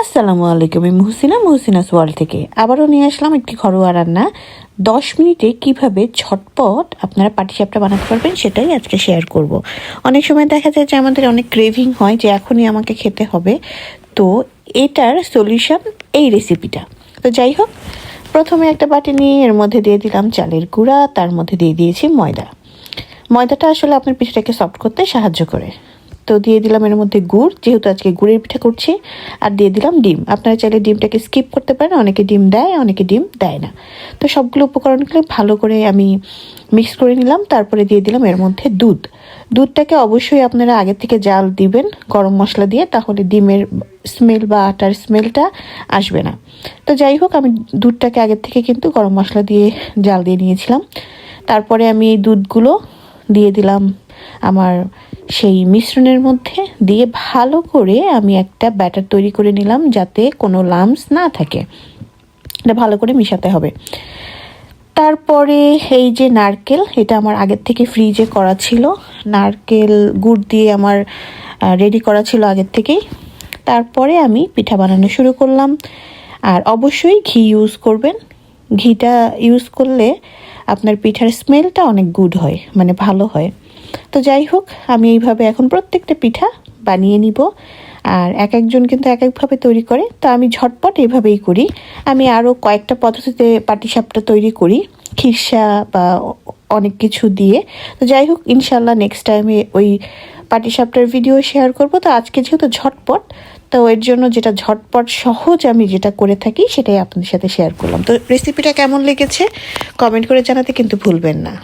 আসসালামু আলাইকুম, আমি মুহসিনা, মুহসিনাস ওয়ার্ল্ড থেকে। আবারও নিয়ে আসলাম একটি ঘরোয়া রান্না। দশ মিনিটে কীভাবে ঝটপট আপনারা পাটিসাপটা বানাতে পারবেন সেটাই আজকে শেয়ার করব। অনেক সময় দেখা যায় যে আমাদের অনেক ক্রেভিং হয় যে এখনই আমাকে খেতে হবে। তো এটার সলিউশন এই রেসিপিটা তো যাই হোক, প্রথমে একটা বাটি নিয়ে এর মধ্যে দিয়ে দিলাম চালের গুঁড়া, তার মধ্যে দিয়ে দিয়েছি ময়দা। ময়দাটা আসলে আপনার পিঠাটাকে সফট করতে সাহায্য করে। তো দিয়ে দিলাম এর মধ্যে গুড়, যেহেতু আজকে গুড়ের পিঠা করছি, আর দিয়ে দিলাম ডিম। আপনারা চাইলে ডিমটাকে স্কিপ করতে পারেন, অনেকে ডিম দেয়, অনেকে ডিম দেয় না। তো সবগুলো উপকরণগুলো ভালো করে আমি মিক্স করে নিলাম, তারপরে দিয়ে দিলাম এর মধ্যে দুধ। দুধটাকে অবশ্যই আপনারা আগে থেকে জাল দিবেন গরম মশলা দিয়ে, তাহলে ডিমের স্মেল বা আটার স্মেলটা আসবে না। তো যাই হোক, আমি দুধটাকে আগের থেকে কিন্তু গরম মশলা দিয়ে জাল দিয়ে নিয়েছিলাম। তারপরে আমি এই দুধগুলো দিয়ে দিলাম আমার সেই মিশ্রণের মধ্যে দিয়ে ভালো করে আমি একটা ব্যাটার তৈরি করে নিলাম যাতে কোনো লামস না থাকে। এটা ভালো করে মিশাতে হবে। তারপরে এই যে নারকেল, এটা আমার আগের থেকে ফ্রিজে করা ছিল। নারকেল গুড় দিয়ে আমার রেডি করা ছিল আগের থেকেই। তারপরে আমি পিঠা বানানো শুরু করলাম। আর অবশ্যই ঘি ইউজ করবেন। ঘিটা ইউজ করলে আপনার পিঠার স্মেলটা অনেক গুড হয় মানে ভালো হয়। তো যাই হোক, আমি এইভাবে এখন প্রত্যেকটা পিঠা বানিয়ে নিব। আর এক একজন কিন্তু এক একভাবে তৈরি করে, তো আমি ঝটপট এইভাবেই করি। আমি আরও কয়েকটা পদ্ধতিতে পাটিসাপটা তৈরি করি, খিরসা বা অনেক কিছু দিয়ে। তো যাই হোক ইনশাল্লাহ নেক্সট টাইমে ওই পাটিসাপটার ভিডিও শেয়ার করব। তো আজকে যেহেতু ঝটপট, তো এর জন্য যেটা ঝটপট সহজ আমি যেটা করে থাকি, সেটাই আপনাদের সাথে শেয়ার করলাম। তো রেসিপিটা কেমন লেগেছে কমেন্ট করে জানাতে কিন্তু ভুলবেন না।